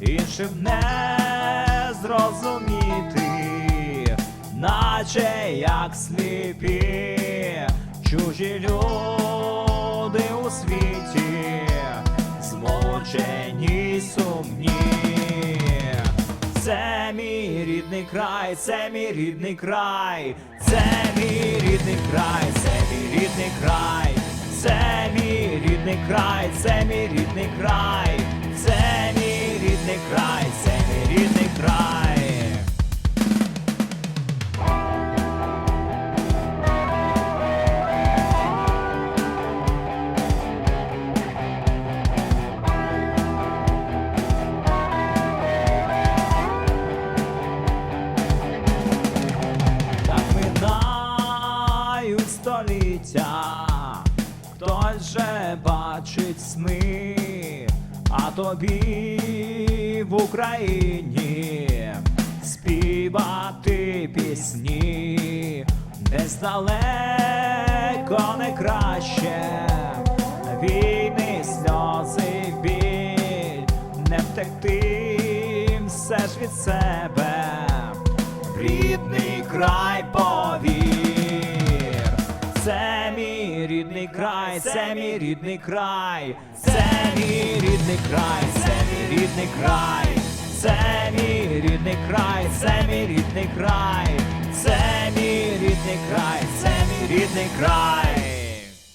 іншим не зрозуміти, наче як сліпі, чужі люди у світі, змучені сумні. Це мій рідний край, це мій рідний край, це мій рідний край, це мій рідний край, це мій рідний край, це мій рідний край, рідний край, це мій рідний край. Так минають століття, хтось же бачить сни, а тобі в Україні співати пісні, десь далеко не краще, війни, сльози, біль, не втекти все ж від себе. Рідний край повір. Це мій рідний край, це мій рідний край, це мій рідний край, це мій рідний край, це мій рідний край, це мій рідний край, це мій рідний край, це мій рідний край.